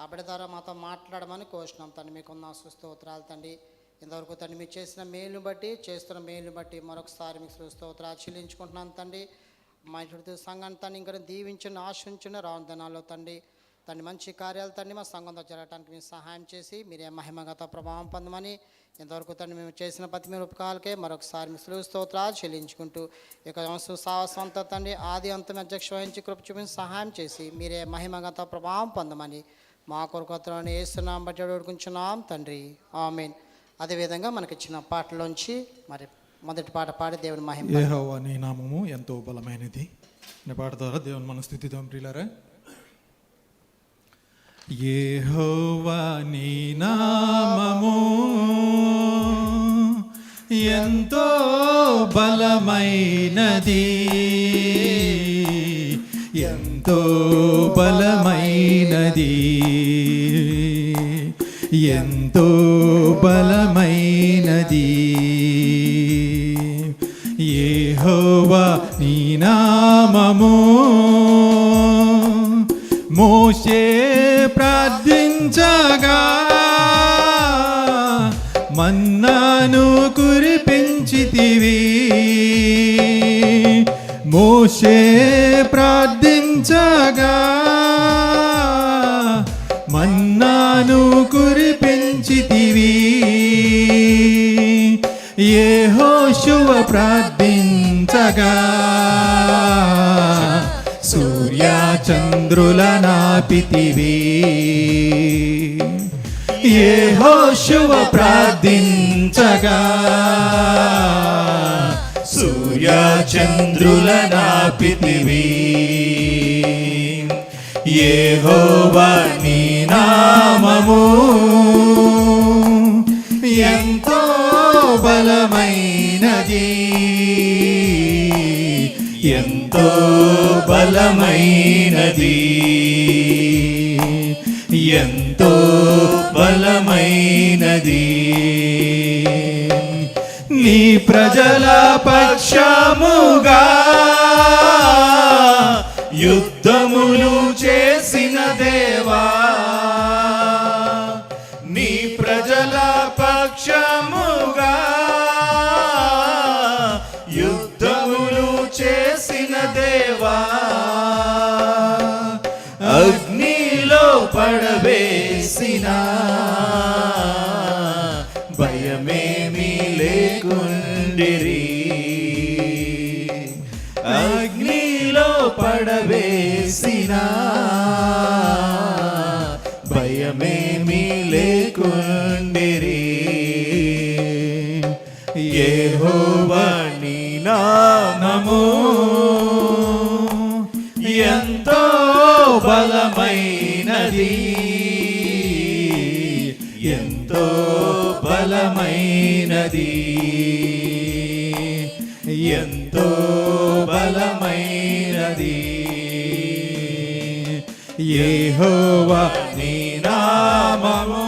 ఆ బిడ్డ ద్వారా మాతో మాట్లాడమని కోరుచున్నాం తండ్రి. మీకున్న స్తోత్రాలు తండ్రి. ఇంతవరకు తండ్రి మీరు చేసిన మెయిల్ని బట్టి చేస్తున్న మెయిల్ని బట్టి మరొకసారి మీకు స్తోత్రాలు చెల్లించుకుంటున్నాను తండ్రి. మా ఇంటి సంఘాన్ని తండ్రి ఇంకా దీవించిన ఆశించిన రాను దినాల్లో తండ్రి. తండ్రి మంచి కార్యాలు తండ్రి మా సంఘంతో జరగడానికి మీరు సహాయం చేసి మీరే మహిమగత ప్రభావం పొందమని ఇంతవరకు తండ్రి మేము చేసిన ప్రతి మీరు ఉపకాలకే మరొకసారి మిస్లు స్తోత్రాలు చెల్లించుకుంటూ ఇక సావస్వంత తండ్రి ఆది అంతం అధ్యక్ష వహించి కృప చూపించి సహాయం చేసి మీరే మహిమగత ప్రభావం పొందమని మా కొరకు అతను వేస్తున్నాం బట్టి అడుగుకుంటున్నాం తండ్రి. ఆమెన్. అదేవిధంగా మనకి ఇచ్చిన పాటలోంచి మరి మొదటి పాట పాడి దేవుని మహిమ. ఏహోవా నీ నామము ఎంతో బలమైనది. నీ పాట ద్వారా దేవుని మన స్థితితో ప్రియులారా. ఏహోవా నీ నామము ఎంతో బలమైనది. ఎంతో బలమైనది. ఎంతో బలమైనది. ఏహోవా నీ నామము. మోషే ప్రార్థించగా మన్నాను కురిపించితివి. మోషే ప్రార్థించగా మన్నాను కురిపించితివి. ఏ హోశువ ప్రార్థించగా. సూర్య చంద్రుల నాపితివి. ఏ హోశువ ప్రార్థించగా. సూర్య చంద్రుల నీ నామము. ఎంతో బలమైనది. ఎంతో బలమైనది. ఎంతో బలమైనది. నీ ప్రజల పక్షముగా యుద్ధ నీలో పడవేసిన భయమేమీ లేకుండిరి. యెహోవా నీ నామము ఎంతో బలమైనది. ఎంతో బలమైనది. యెహోవా నీ నామము.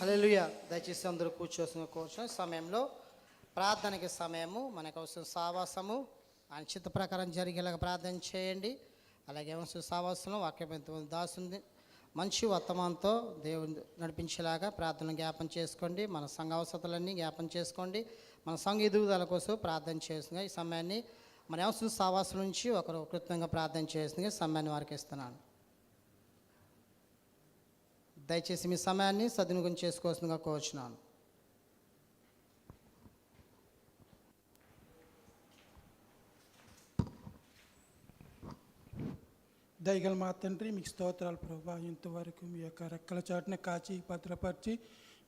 హల్లెలూయా. దయచేసి అందరూ కూర్చోసిన కూర్చొని సమయంలో ప్రార్థనకి సమయము మనకు అవసరం సావాసము. ఆయన చిత్త ప్రకారం జరిగేలాగా ప్రార్థన చేయండి. అలాగే అవసరం సావాసంలో వాక్యం ఎంతమంది దాసుంది? మంచి వర్తమానంతో దేవుని నడిపించేలాగా ప్రార్థన జ్ఞాపం చేసుకోండి. మన సంఘ అవసరాలన్నీ జ్ఞాపం చేసుకోండి. మన సంఘ ఎదుగుదల కోసం ప్రార్థన చేస్తుంది ఈ సమయాన్ని మన అవసరం సావాసం నుంచి ఒకరు కృతంగా ప్రార్థన చేస్తుంది సమయాన్ని వారికి ఇస్తున్నాను. దయచేసి మీ సమయాన్ని సద్వినియోగం చేసుకోవాల్సిందిగా కోరుచున్నాను. దయగల మా తండ్రి మీకు స్తోత్రాలు ప్రభా. ఇంతవరకు మీ యొక్క రెక్కల చాటున కాచి భద్రపరిచి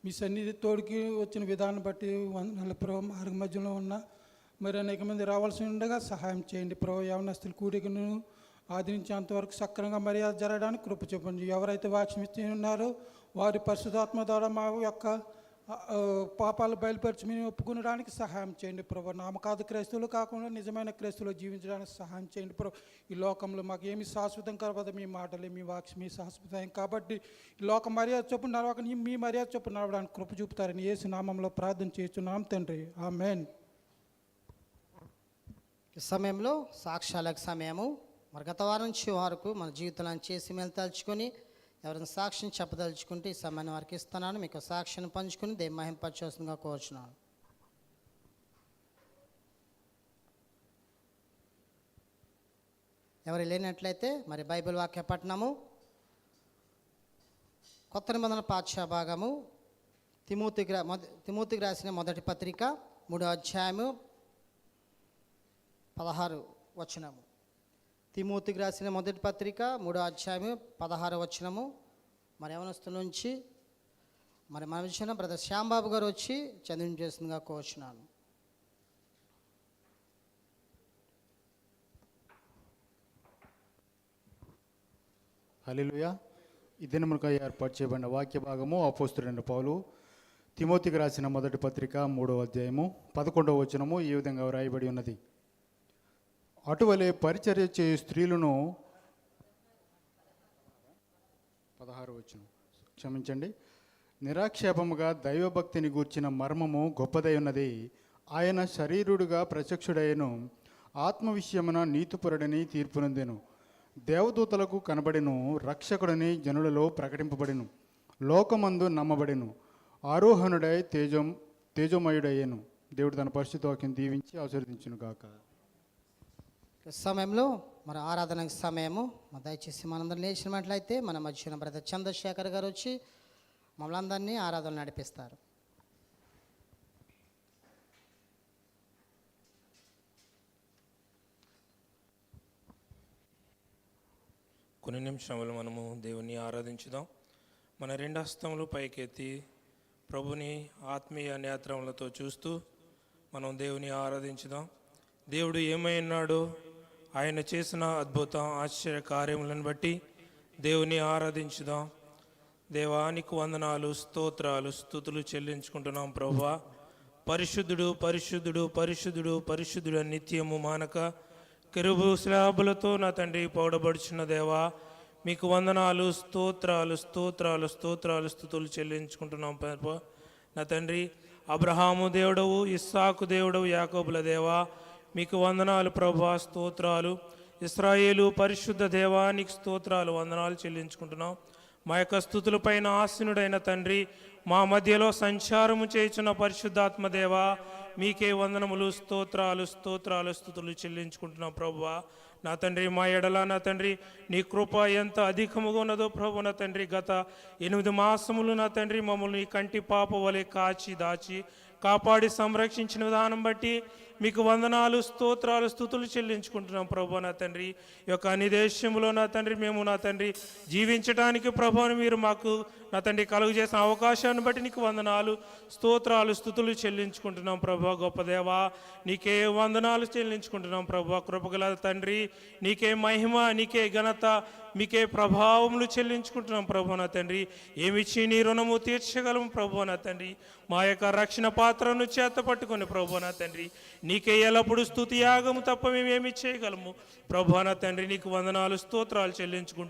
మీ సన్నిధి తోడికి వచ్చిన విధానం బట్టి వందల ప్రభావ మార్గ మధ్యలో ఉన్న మరి అనేక మంది రావాల్సి ఉండగా సహాయం చేయండి. ప్రభు యవనస్తులు కూడికను ఆదరించేంతవరకు సక్రమంగా మర్యాద జరగడానికి కృప చూపండి. ఎవరైతే వాక్యం ఇచ్చి ఉన్నారో వారి పరిశుధాత్మ ద్వారా మా యొక్క పాపాలు బయలుపరిచి మేము ఒప్పుకునడానికి సహాయం చేయండి ప్రభు. నామకాదు క్రైస్తువులు కాకుండా నిజమైన క్రైస్తువులు జీవించడానికి సహాయం చేయండి ప్రభు. ఈ లోకంలో మాకు ఏమి శాశ్వతం కాకపోతే మీ మాటలే మీ వాక్యం మీ శాశ్వతం కాబట్టి ఈ లోక మర్యాద చొప్పున నడవక మీ మర్యాద చొప్పున నడవడానికి కృప చూపుతారని ఏసు నామంలో ప్రార్థన చేస్తున్నాం తండ్రి. ఆ మెయిన్ ఈ సమయంలో సాక్ష్యాలకు సమయము మరి గత వారం నుంచి వరకు మన జీవితాలను చేసి మేలు తలుచుకొని ఎవరైనా సాక్ష్యం చెప్పదలుచుకుంటే ఈ సమయాన్ని వారికి ఇస్తున్నాను. మీకు సాక్షిని పంచుకొని దేని మహింపరచవలసిందిగా కోరుచున్నాను. ఎవరు లేనట్లయితే మరి బైబిల్ వాక్య పట్టణము కొత్త నిబంధన పాఠ్య భాగము తిమూతికి రా- మొద తిమోతికి రాసిన మొదటి పత్రిక మూడో అధ్యాయము పదహారు వచనము. తిమూతికి రాసిన మొదటి పత్రిక మూడో అధ్యాయము పదహారు వచనము. మరి యవనస్తు నుంచి మరి మన విషయంలో బ్రదర్ శ్యాంబాబు గారు వచ్చి చదివి చేస్తుందిగా కోరుచున్నాను హలిలుయా ఈ దినమునకై ఏర్పాటు చేయబడిన వాక్య భాగము అపోస్తుడైన పౌలు. తిమోతికి రాసిన మొదటి పత్రిక మూడవ అధ్యాయము పదకొండవ వచనము ఈ విధంగా వ్రాయబడి ఉన్నది. అటువలే పరిచర్య చేయు స్త్రీలను. పదహారు వచ్చిన క్షమించండి. నిరాక్షేపముగా దైవభక్తిని గూర్చిన మర్మము గొప్పదై ఉన్నది. ఆయన శరీరుడుగా ప్రత్యక్షుడైను ఆత్మ విషయమున నీతిపురుడని తీర్పునందెను. దేవదూతలకు కనబడిను. రక్షకుడని జనులలో ప్రకటింపబడిను. లోకమందు నమ్మబడెను. ఆరోహణుడై తేజం తేజోమయుడయ్యను. దేవుడు తన పరిస్థితి వాక్యం దీవించి ఆశీర్వదించును గాక సమయంలో మరి ఆరాధన సమయము. మరి దయచేసి మనందరం లేచినట్లయితే మన మధ్యన బ్రదర్ చంద్రశేఖర్ గారు వచ్చి మమ్మల్ని అందరినీ ఆరాధన నడిపిస్తారు. కొన్ని నిమిషములు మనము దేవుని ఆరాధించుదాం. మన రెండు హస్తములు పైకెత్తి ప్రభుని ఆత్మీయ నేత్రములతో చూస్తూ మనం దేవుని ఆరాధించుదాం. దేవుడు ఏమై ఉన్నాడో ఆయన చేసిన అద్భుతం ఆశ్చర్య కార్యములను బట్టి దేవుని ఆరాధించుదాం. దేవానికి వందనాలు స్తోత్రాలు స్థుతులు చెల్లించుకుంటున్నాం ప్రభా. పరిశుద్ధుడు పరిశుద్ధుడు పరిశుద్ధుడు పరిశుద్ధుడు నిత్యము మానక కెరుబు శ్లాబులతో నా తండ్రి పౌడబడుచున్న దేవా మీకు వందనాలు స్తోత్రాలు స్తోత్రాలు స్తోత్రాలు స్థుతులు చెల్లించుకుంటున్నాం ప్రభా. నా తండ్రి అబ్రహాము దేవుడవు ఇస్సాకు దేవుడవు యాకోబుల దేవా మీకు వందనాలు ప్రభా స్తోత్రాలు. ఇస్రాయేలు పరిశుద్ధ దేవానికి స్తోత్రాలు వందనాలు చెల్లించుకుంటున్నాం. మా యొక్క స్థుతులపైన ఆసీనుడైన తండ్రి మా మధ్యలో సంచారము చేయుచున్న పరిశుద్ధాత్మ దేవా మీకే వందనములు స్తోత్రాలు స్తోత్రాలు స్థుతులు చెల్లించుకుంటున్నాం ప్రభువా నా తండ్రి మా ఎడల నా తండ్రి నీ కృప ఎంత అధికముగా ఉన్నదో ప్రభు నా తండ్రి గత ఎనిమిది మాసములు నా తండ్రి మమ్మల్ని కంటి పాప వలె కాచి దాచి కాపాడి సంరక్షించిన విధానం బట్టి మీకు వందనాలు స్తోత్రాలు స్థుతులు చెల్లించుకుంటున్నాం ప్రభు నా తండ్రి. ఈ యొక్క అన్ని దేశంలో నా తండ్రి మేము నా తండ్రి జీవించడానికి ప్రభుని మీరు మాకు నా తండ్రి కలుగు చేసిన అవకాశాన్ని బట్టి నీకు వందనాలు స్తోత్రాలు స్థుతులు చెల్లించుకుంటున్నాం ప్రభు గొప్ప దేవా. నీకే వందనాలు చెల్లించుకుంటున్నాం ప్రభు కృపగల తండ్రి. నీకే మహిమ నీకే ఘనత మీకే ప్రభావములు చెల్లించుకుంటున్నాం ప్రభు నా తండ్రి. ఏమిచ్చి నీ రుణము తీర్చగలము ప్రభు నా తండ్రి? మా యొక్క రక్షణ పాత్రను చేత పట్టుకొని ప్రభు నా తండ్రి. నీకే ఎల్లప్పుడు స్థుతి యాగము తప్ప మేమేమి చేయగలము? ప్రభాన తండ్రి నీకు వందనాలు స్తోత్రాలు చెల్లించుకుంటూ